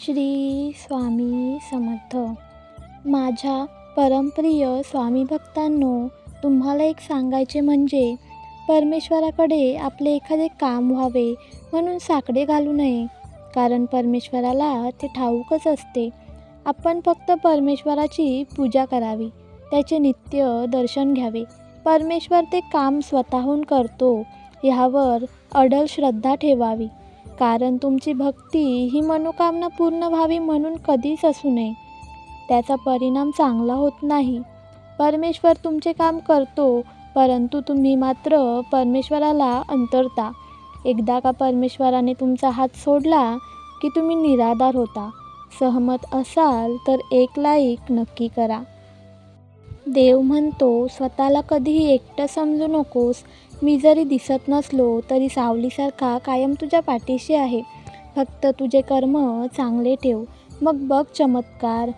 श्री स्वामी समर्थ. माझ्या परमप्रिय स्वामी भक्तांनो तुम्हाला एक सांगायचे म्हणजे परमेश्वराकडे आपले एखादे काम व्हावे म्हणून साकडे घालू नये कारण परमेश्वराला ते ठाऊकच असते. आपण फक्त परमेश्वराची पूजा करावी त्याचे नित्य दर्शन घ्यावे. परमेश्वर ते काम स्वतःहून करतो ह्यावर अडल श्रद्धा ठेवावी. कारण तुमची भक्ती ही मनोकामना पूर्ण व्हावी म्हणून कधीच असू नये. त्याचा परिणाम चांगला होत नाही. परमेश्वर तुमचे काम करतो परंतु तुम्ही मात्र परमेश्वराला अंतरता. एकदा का परमेश्वराने तुमचा हात सोडला की तुम्ही निराधार होता. सहमत असाल तर एक लाईक नक्की करा. देव म्हणतो स्वतःला कधीही एकटं समजू नकोस. मी जरी दिसत नसलो तरी सावलीसारखा कायम तुझ्या पाठीशी आहे. फक्त तुझे कर्म चांगले ठेव. मग बघ चमत्कार.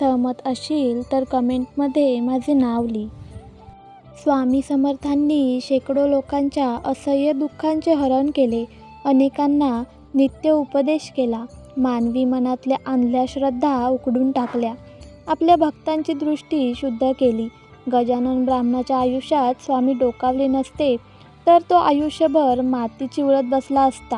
सहमत असेल तर कमेंटमध्ये माझे नाव लिही. स्वामी समर्थांनी शेकडो लोकांच्या असह्य दुःखांचे हरण केले. अनेकांना नित्य उपदेश केला. मानवी मनातल्या आणल्या श्रद्धा उकडून टाकल्या. आपल्या भक्तांची दृष्टी शुद्ध केली. गजानन ब्राह्मणाच्या आयुष्यात स्वामी डोकावले नसते तर तो आयुष्यभर माती चिवळत बसला असता.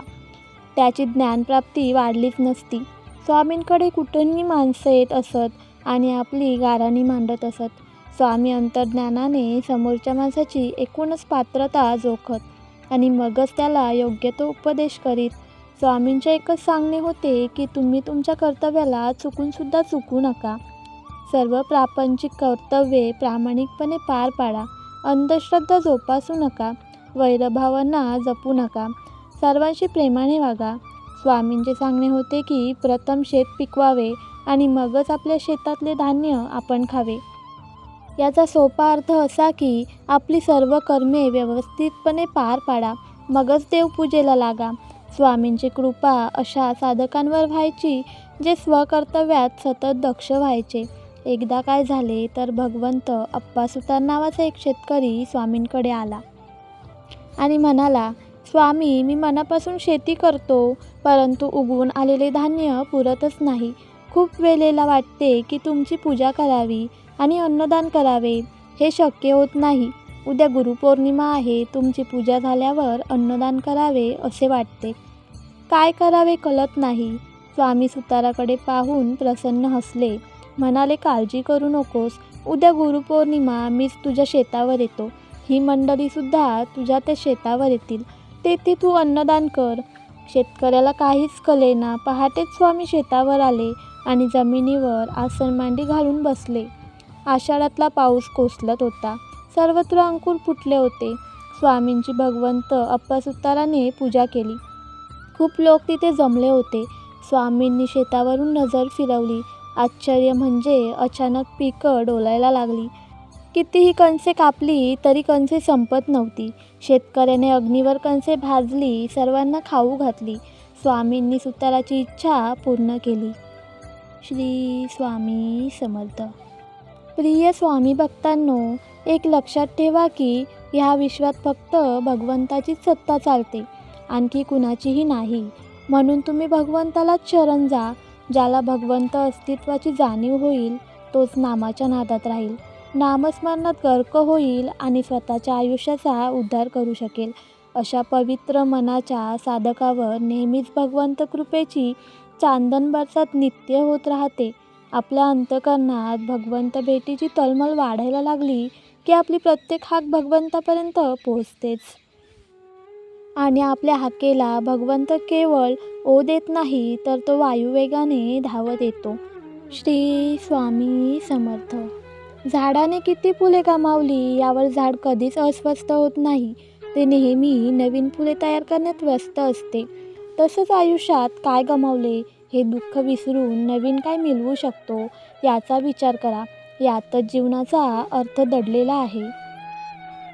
त्याची ज्ञानप्राप्ती वाढलीच नसती. स्वामींकडे कुठंही माणसं येत असत आणि आपली गाराणी मांडत असत. स्वामी अंतर्ज्ञानाने समोरच्या माणसाची एकूणच पात्रता जोखत आणि मगच त्याला योग्य तो उपदेश करीत. स्वामींचे एकच सांगणे होते की तुम्ही तुमच्या कर्तव्याला चुकूनसुद्धा चुकू नका. सर्व प्रापंचिक कर्तव्ये प्रामाणिकपणे पार पाडा. अंधश्रद्धा जोपासू नका. वैरभावांना जपू नका. सर्वांशी प्रेमाने वागा. स्वामींचे सांगणे होते की प्रथम शेत पिकवावे आणि मगच आपल्या शेतातले धान्य आपण खावे. याचा सोपा अर्थ असा की आपली सर्व कर्मे व्यवस्थितपणे पार पाडा. मगच देवपूजेला लागा. स्वामींची कृपा अशा साधकांवर व्हायची जे स्वकर्तव्यात सतत दक्ष व्हायचे. एकदा काय झाले तर भगवंत अप्पा सुतार नावाचा एक शेतकरी स्वामींकडे आला आणि म्हणाला स्वामी मी मनापासून शेती करतो परंतु उगवून आलेले धान्य पुरतच नाही. खूप वेळेला वाटते की तुमची पूजा करावी आणि अन्नदान करावे. हे शक्य होत नाही. उद्या गुरुपौर्णिमा आहे तुमची पूजा झाल्यावर अन्नदान करावे असे वाटते. काय करावे कळत नाही. स्वामी सुताराकडे पाहून प्रसन्न हसले. म्हणाले काळजी करू नकोस. उद्या गुरुपौर्णिमा मीच तुझ्या शेतावर येतो. ही मंडळीसुद्धा तुझ्या त्या शेतावर येतील. तेथे तू अन्नदान कर. शेतकऱ्याला काहीच कलेना पहाटेच स्वामी शेतावर आले आणि जमिनीवर आसन मांडी घालून बसले. आषाढातला पाऊस कोसलत होता. सर्वत्र अंकुर फुटले होते. स्वामींची भगवंत अप्पासुताराने पूजा केली. खूप लोक तिथे जमले होते. स्वामींनी शेतावरून नजर फिरवली. आश्चर्य म्हणजे अचानक पिकं डोलायला लागली. कितीही कणसे कापली तरी कणसे संपत नव्हती. शेतकऱ्याने अग्नीवर कणसे भाजली सर्वांना खाऊ घातली. स्वामींनी सुताराची इच्छा पूर्ण केली. श्री स्वामी समर्थ. प्रिय स्वामी भक्तांनो एक लक्षात ठेवा की ह्या विश्वात फक्त भगवंताचीच सत्ता चालते. आणखी कुणाचीही नाही. म्हणून तुम्ही भगवंतालाच शरण जा. ज्याला भगवंत अस्तित्वाची जाणीव होईल तोच नामाच्या नादात राहील. नामस्मरणात गर्क होईल आणि स्वतःच्या आयुष्याचा उद्धार करू शकेल. अशा पवित्र मनाच्या साधकावर नेहमीच भगवंत कृपेची चांदन बरसात नित्य होत राहते. आपल्या अंतकरणात भगवंत भेटीची तळमळ वाढायला लागली की आपली प्रत्येक हाक भगवंतापर्यंत पोहोचतेच. आणि आपल्या हाकेला भगवंत केवळ ओ देत नाही तर तो वायुवेगाने धावत येतो. श्री स्वामी समर्थ. झाडाने किती फुले गमावली यावर झाड कधीच अस्वस्थ होत नाही. ते नेहमी नवीन फुले तयार करण्यात व्यस्त असते. तसंच आयुष्यात काय गमावले हे दुःख विसरून नवीन काय मिळवू शकतो याचा विचार करा. यातच जीवनाचा अर्थ दडलेला आहे.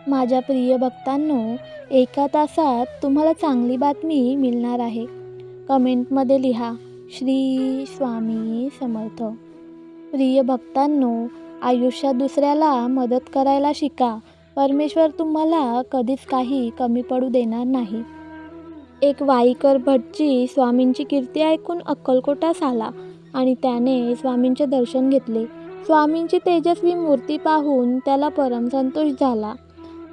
माझ्या प्रिय भक्तांनो एका तासात तुम्हाला चांगली बातमी मिळणार आहे. कमेंटमध्ये लिहा श्री स्वामी समर्थ. प्रिय भक्तांनो आयुष्यात दुसऱ्याला मदत करायला शिका. परमेश्वर तुम्हाला कधीच काही कमी पडू देणार नाही. एक वाईकर भटजी स्वामींची कीर्ती ऐकून अक्कलकोटास आला आणि त्याने स्वामींचे दर्शन घेतले. स्वामींची तेजस्वी मूर्ती पाहून त्याला परमसंतोष झाला.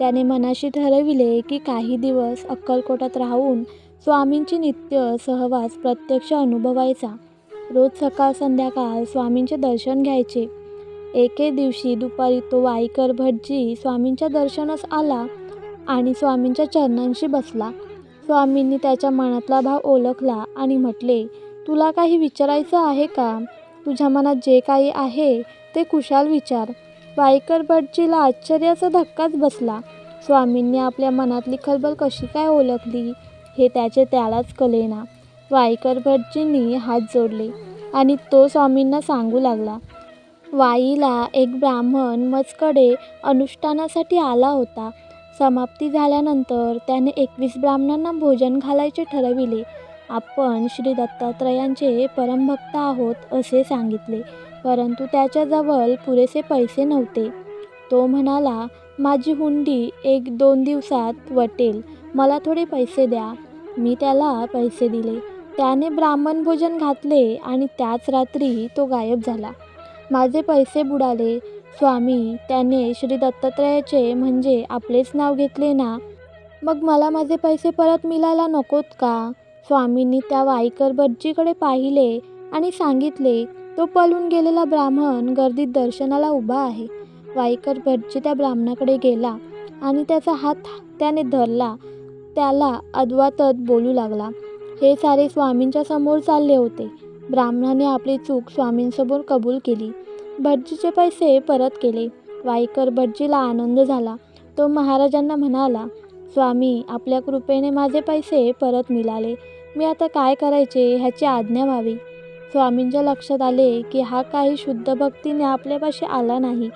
त्याने मनाशी ठरविले की काही दिवस अक्कलकोटात राहून स्वामींची नित्य सहवास प्रत्यक्ष अनुभवायचा. रोज सकाळ संध्याकाळ स्वामींचे दर्शन घ्यायचे. एके दिवशी दुपारी तो वाईकर भटजी स्वामींच्या दर्शनास आला आणि स्वामींच्या चरणांशी बसला. स्वामींनी त्याच्या मनातला भाव ओळखला आणि म्हटले तुला काही विचारायचं आहे का? तुझ्या मनात जे काही आहे ते कुशाल विचार. वाईकर भटजीला आश्चर्याचा धक्काच बसला. स्वामींनी आपल्या मनातली खलबल कशी काय ओळखली? हे त्याचे त्यालाच कळेना. वाईकर भटजींनी हात जोडले आणि तो स्वामींना सांगू लागला. वाईला एक ब्राह्मण मजकडे अनुष्ठानासाठी आला होता. समाप्ती झाल्यानंतर त्याने एकवीस ब्राह्मणांना भोजन घालायचे ठरविले. आपण श्री दत्तात्रयांचे परमभक्त आहोत असे सांगितले. परंतु त्याच्याजवळ पुरेसे पैसे नव्हते. तो म्हणाला माझी हुंडी एक दोन दिवसात वटेल. मला थोडे पैसे द्या. मी त्याला पैसे दिले. त्याने ब्राह्मण भोजन घातले आणि त्याच रात्री तो गायब झाला. माझे पैसे बुडाले. स्वामी त्याने श्री दत्तात्रयाचे म्हणजे आपलेच नाव घेतले ना? मग मला माझे पैसे परत मिळायला नकोत का? स्वामींनी त्या वाईकर भटजीकडे पाहिले आणि सांगितले तो पळून गेलेला ब्राह्मण गर्दीत दर्शनाला उभा आहे. वाईकर भटजी त्या ब्राह्मणाकडे गेला आणि त्याचा हात त्याने धरला. त्याला अद्वातत बोलू लागला. हे सारे स्वामींच्या समोर चालले होते. ब्राह्मणाने आपली चूक स्वामींसमोर कबूल केली. भटजीचे पैसे परत केले. वाईकर भटजीला आनंद झाला. तो महाराजांना म्हणाला स्वामी आपल्या कृपेने माझे पैसे परत मिळाले. मी आता काय करायचे ह्याची आज्ञा व्हावी. स्वामींच्या लक्षात आले की हा काही शुद्ध भक्तीने आपल्यापाशी आला नाही.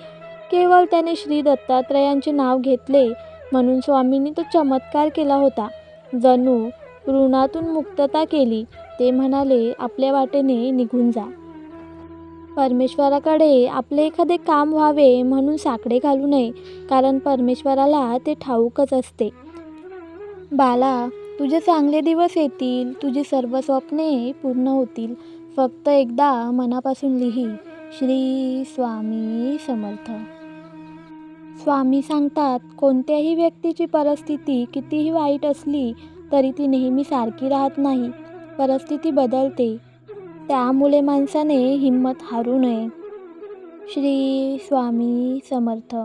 केवळ त्याने श्री दत्तात्रयांचे नाव घेतले म्हणून स्वामींनी तो चमत्कार केला होता. जणू ऋणातून मुक्तता केली ते म्हणाले आपल्या वाटेने निघून जा. परमेश्वराकडे आपले एखादे काम व्हावे म्हणून साकडे घालू नये कारण परमेश्वराला ते ठाऊकच असते. बाला तुझे चांगले दिवस येतील तुझी सर्व स्वप्ने पूर्ण होतील. फक्त एकदा मनापासून लिही श्री स्वामी समर्थ. स्वामी सांगतात कोणत्याही व्यक्तीची परिस्थिती कितीही वाईट असली तरी ती नेहमी सारखी राहत नाही. परिस्थिती बदलते. त्यामुळे माणसाने हिंमत हारू नये. श्री स्वामी समर्थ.